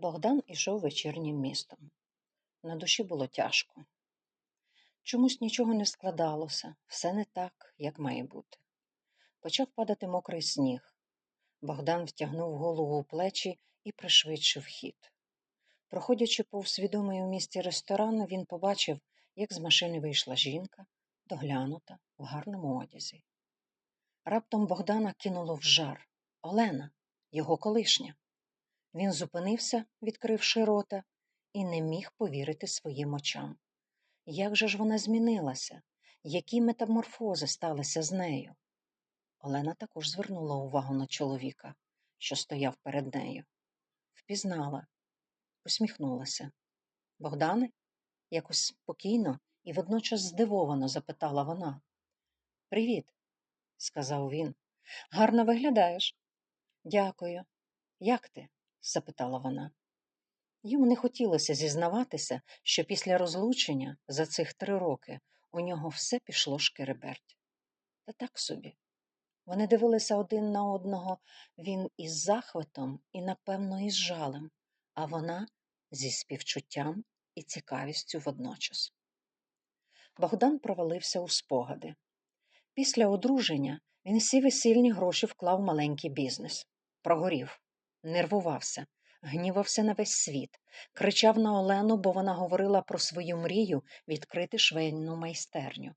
Богдан ішов вечірнім містом. На душі було тяжко. Чомусь нічого не складалося, все не так, як має бути. Почав падати мокрий сніг. Богдан втягнув голову у плечі і пришвидшив хід. Проходячи повз у місті ресторан, він побачив, як з машини вийшла жінка, доглянута, в гарному одязі. Раптом Богдана кинуло в жар. Олена, його колишня. Він зупинився, відкривши рота, і не міг повірити своїм очам. Як же ж вона змінилася? Які метаморфози сталися з нею? Олена також звернула увагу на чоловіка, що стояв перед нею. Впізнала, усміхнулася. Богдане? якось спокійно і водночас здивовано запитала вона. Привіт, сказав він. Гарно виглядаєш. Дякую. Як ти? Запитала вона. Йому не хотілося зізнаватися, що після розлучення за цих три роки у нього все пішло шкереберть. Та так собі. Вони дивилися один на одного, він із захватом і, напевно, із жалем, а вона зі співчуттям і цікавістю водночас. Богдан провалився у спогади. Після одруження він всі весільні гроші вклав в маленький бізнес. Прогорів, нервувався, гнівався на весь світ, кричав на Олену, бо вона говорила про свою мрію відкрити швейну майстерню.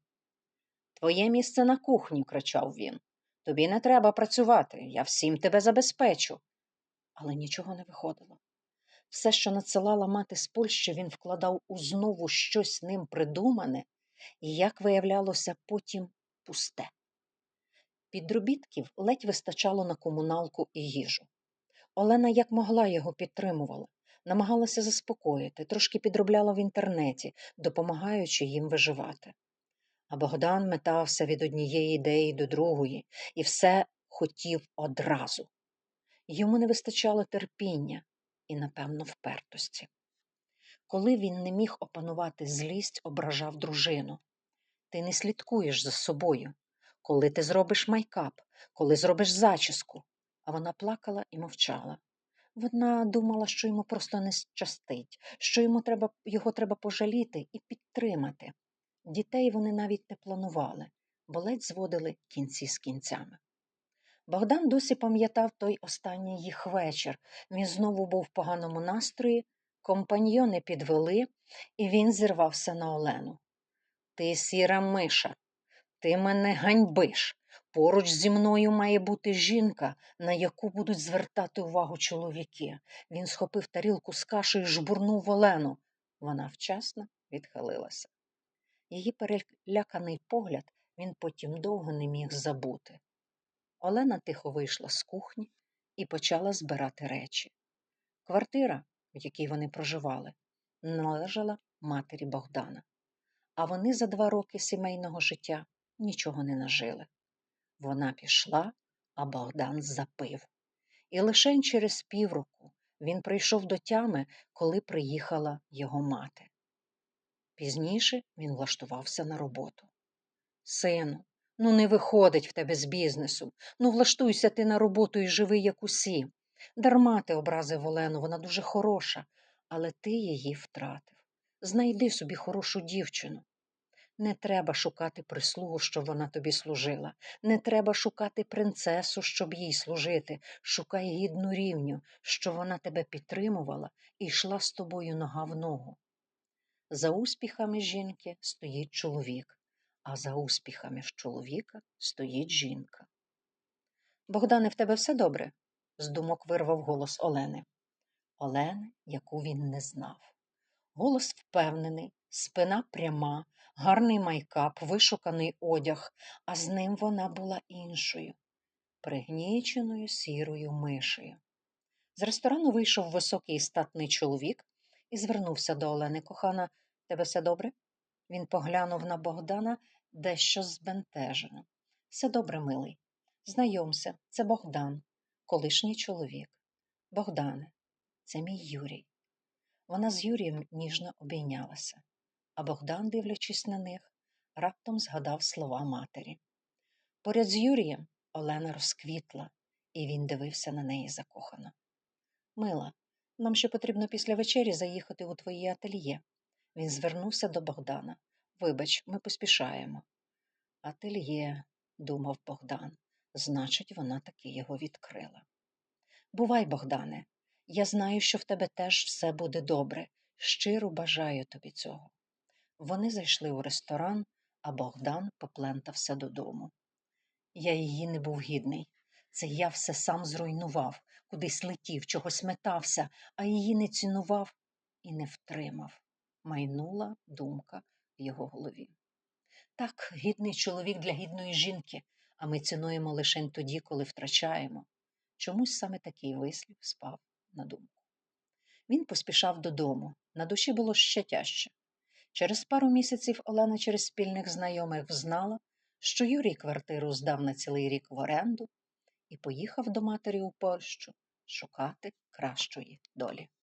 Твоє місце на кухні, кричав він. Тобі не треба працювати, я всім тебе забезпечу. Але нічого не виходило. Все, що надсилала мати з Польщі, він вкладав у знову щось ним придумане, і, як виявлялося, потім пусте. Підробітків ледь вистачало на комуналку і їжу. Олена як могла його підтримувала, намагалася заспокоїти, трошки підробляла в інтернеті, допомагаючи їм виживати. А Богдан метався від однієї ідеї до другої і все хотів одразу. Йому не вистачало терпіння і, напевно, впертості. Коли він не міг опанувати злість, ображав дружину. Ти не слідкуєш за собою, коли ти зробиш майкап, коли зробиш зачіску. А вона плакала і мовчала. Вона думала, що йому просто не щастить, що йому треба, його треба пожаліти і підтримати. Дітей вони навіть не планували, бо ледь зводили кінці з кінцями. Богдан досі пам'ятав той останній їх вечір. Він знову був в поганому настрої, компаньйони підвели, і він зірвався на Олену. Ти сіра миша, ти мене ганьбиш. Поруч зі мною має бути жінка, на яку будуть звертати увагу чоловіки. Він схопив тарілку з кашею і жбурнув Олену. Вона вчасно відхилилася. Її переляканий погляд він потім довго не міг забути. Олена тихо вийшла з кухні і почала збирати речі. Квартира, в якій вони проживали, належала матері Богдана, а вони за два роки сімейного життя нічого не нажили. Вона пішла, а Богдан запив. І лише через півроку він прийшов до тями, коли приїхала його мати. Пізніше він влаштувався на роботу. Сину, ну не виходить в тебе з бізнесу. Ну, влаштуйся ти на роботу і живи, як усі. Дарма ти образив Олену, вона дуже хороша, але ти її втратив. Знайди собі хорошу дівчину. Не треба шукати прислугу, щоб вона тобі служила. Не треба шукати принцесу, щоб їй служити. Шукай гідну рівню, щоб вона тебе підтримувала і йшла з тобою нога в ногу. За успіхами жінки стоїть чоловік, а за успіхами ж чоловіка стоїть жінка. Богдане, в тебе все добре? з думок вирвав голос Олени. Олени, яку він не знав. Голос впевнений, спина пряма, гарний майкап, вишуканий одяг, а з ним вона була іншою, пригніченою сірою мишею. З ресторану вийшов високий статний чоловік і звернувся до Олени. Кохана, тебе все добре? Він поглянув на Богдана дещо збентежено. Все добре, милий. Знайомся, це Богдан, колишній чоловік. Богдане, це мій Юрій. Вона з Юрієм ніжно обійнялася, а Богдан, дивлячись на них, раптом згадав слова матері. Поряд з Юрієм Олена розквітла, і він дивився на неї закохано. Мила, нам ще потрібно після вечері заїхати у твоє ательє. Він звернувся до Богдана. Вибач, ми поспішаємо. Ательє, думав Богдан, значить, вона таки його відкрила. Бувай, Богдане, я знаю, що в тебе теж все буде добре. Щиро бажаю тобі цього. Вони зайшли у ресторан, а Богдан поплентався додому. Я її не був гідний. Це я все сам зруйнував, кудись летів, чогось метався, а її не цінував і не втримав. Майнула думка в його голові. Так, гідний чоловік для гідної жінки, а ми цінуємо лише тоді, коли втрачаємо. Чомусь саме такий вислів спав на думку. Він поспішав додому. На душі було ще тяжче. Через пару місяців Олена через спільних знайомих взнала, що Юрій квартиру здав на цілий рік в оренду і поїхав до матері у Польщу шукати кращої долі.